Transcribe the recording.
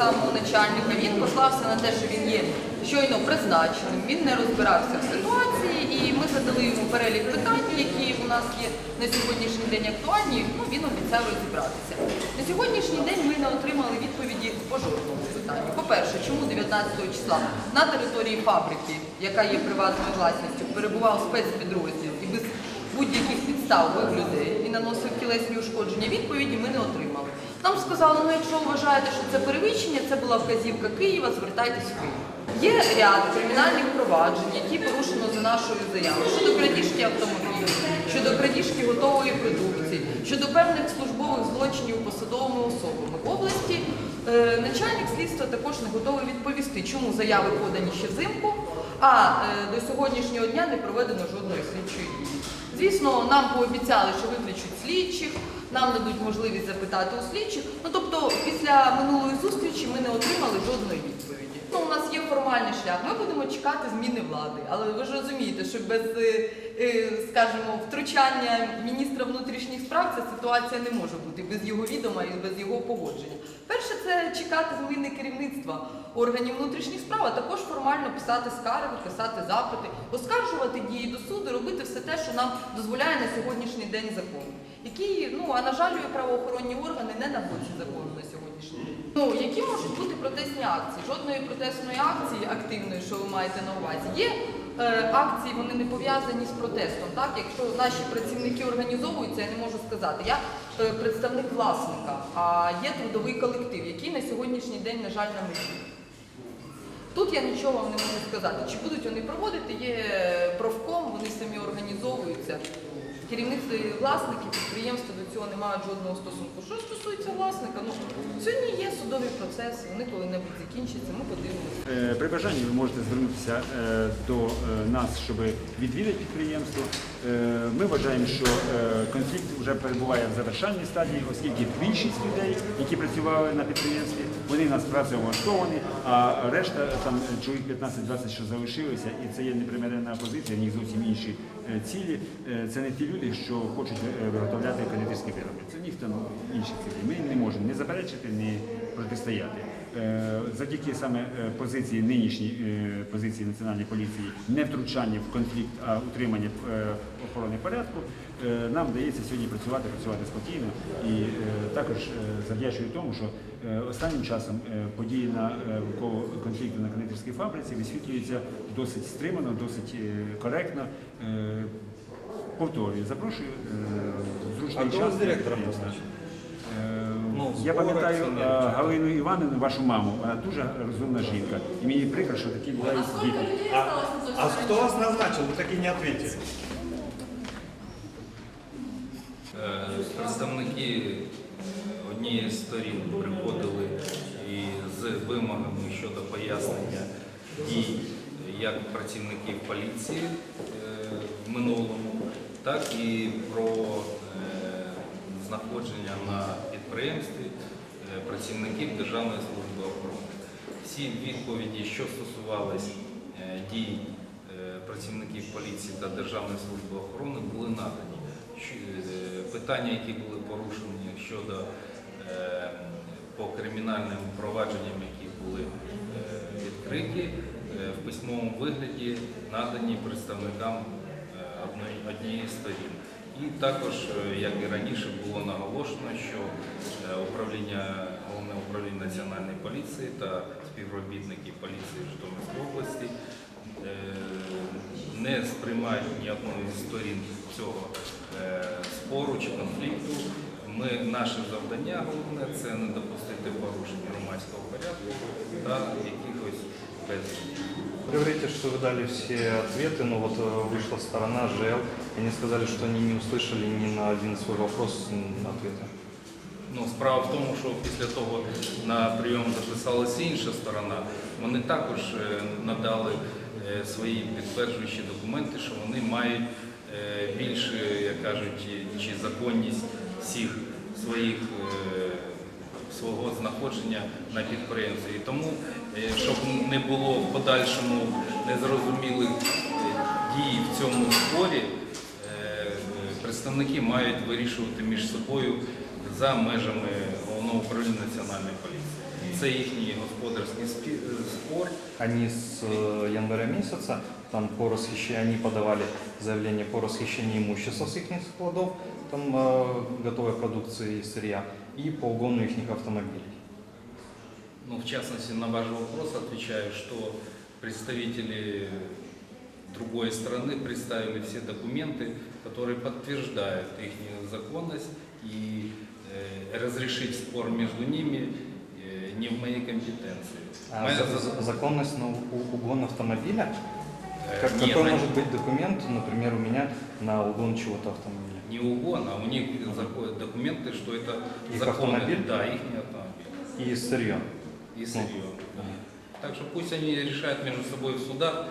самого начальника. Він послався на те, що він є щойно призначеним, він не розбирався в ситуації, і ми задали йому перелік питань, які у нас є на сьогоднішній день актуальні. Ну він обіцяв розібратися. На сьогоднішній день ми не отримали відповіді по жодному питанню. По-перше, чому 19 числа на території фабрики, яка є приватною власністю, перебував спецпідрозділ і без будь-яких підстав бив людей і наносив тілесні ушкодження, відповіді ми не отримали. Нам сказали, ну якщо вважаєте, що це перевищення, це була вказівка Києва, звертайтесь в Київ. Є ряд кримінальних проваджень, які порушено за нашою заявою щодо крадіжки автомобілів, щодо крадіжки готової продукції, щодо певних службових злочинів посадовими особами в області. Е, начальник слідства також не готовий відповісти, чому заяви подані ще взимку, а е, до сьогоднішнього дня не проведено жодної слідчої дії. Звісно, нам пообіцяли, що виключать слідчих, нам дадуть можливість запитати у слідчих. Ну тобто, після минулої зустрічі ми не отримали жодної відповіді. Ну, у нас є формальний шлях. Ми будемо чекати зміни влади. Але ви ж розумієте, що без, е, скажімо, втручання міністра внутрішніх справ ця ситуація не може бути без його відома і без його погодження. Перше, це чекати зміни керівництва органів внутрішніх справ, а також формально писати скарги, писати запити, оскаржувати дії до суду, робити все те, що нам дозволяє на сьогоднішній день закон. Які, ну а на жаль, правоохоронні органи не на боці закону на сьогоднішній день. Ну які можуть бути протестні акції? Жодної протестної акції активної, що ви маєте на увазі, є е, акції, вони не пов'язані з протестом. Так, якщо наші працівники організовуються, я не можу сказати. Я е, представник власника, а є трудовий колектив, який на сьогоднішній день, на жаль, на межі. Тут я нічого вам не можу сказати. Чи будуть вони проводити? Є профком, вони самі організовуються. Керівництво і власники підприємства до цього не мають жодного стосунку. Що стосується власника, ну сьогодні є судові процеси, вони коли-небудь закінчаться, ми подивимося. Е, При бажанні ви можете звернутися е, до е, нас, щоб відвідати підприємство. Е, Ми вважаємо, що е, конфлікт вже перебуває в завершальній стадії, оскільки більшість людей, які працювали на підприємстві, вони нас працевлаштовані, а решта там чоловік 15-20, що залишилися, і це є непримирена позиція, в них зовсім інші е, цілі. Це не ті люди, що хочуть виготовляти кондитерські вироби. Це в них інші цілі. Ми не можемо не заперечити, не протистояти. Завдяки саме позиції нинішній позиції національної поліції не втручання в конфлікт, а утримання охорони порядку. е, Нам вдається сьогодні працювати, працювати спокійно і е, також е, завдячую тому, що останнім часом події на конфлікту на кондитерській фабриці висвітлюються досить стримано, досить коректно. Повторюю, запрошую зручний А час. Ну, Я пам'ятаю Галину Іванівну, вашу маму. Вона дуже розумна жінка. І мені прикро, що такі бувають діти. А, а кто вас назначил? Вы так и не ответили. Е, Представники однієї з сторін приходили і з вимогами щодо пояснення дій як працівників поліції е, в минулому, так і про е, знаходження на підприємстві е, працівників Державної служби охорони. Всі відповіді, що стосувались е, дій працівників поліції та Державної служби охорони, були надані. Питання, які були порушені щодо е, по кримінальним провадженням, які були е, відкриті, е, в письмовому вигляді надані представникам однієї сторін. І також, як і раніше, було наголошено, що управління головне управління національної поліції та співробітники поліції Житомирської області не сприймають ні одної з сторін цього спору чи конфлікту. Ми, наше завдання головне це не допустити порушень громадського порядку та якихось безпеки. Вы говорите, что вы дали все ответы, но вот э, вышла сторона ЖЭЛ, и они сказали, что они не услышали ни на один свой вопрос м, ответа. Ну, справа в тому, що після того на прийом записалася інша сторона. Вони також е, надали е, свої підтверджуючі документи, що вони мають е, більш, е, як кажуть, чи законність всіх своїх е, свого знаходження на підприємстві. І тому, е, щоб не було в подальшому незрозумілих дій в цьому спорі, представники мають вирішувати між собою за межами головного управління національної поліції. це їхній господарський спор. С э, января месяца там по расхищению, они подавали заявление по расхищению имущества с их складов, там э, готовой продукции и сырья, и по угону их автомобилей. Ну, в частности, на ваш вопрос отвечаю, что представители другой страны представили все документы, которые подтверждают их законность, и э, разрешить спор между ними э, не в моей компетенции. А Моя за- за- за- законность на угон автомобиля? э, Как- нет, какой на- может быть документ, например, у меня на угон чего-то автомобиля? не угон, а у них заходят документы, что это Их законный- автомобиль? Да, их автомобиль. И сырье. И Ну, сырье. да. Так что пусть они решают между собой в судах.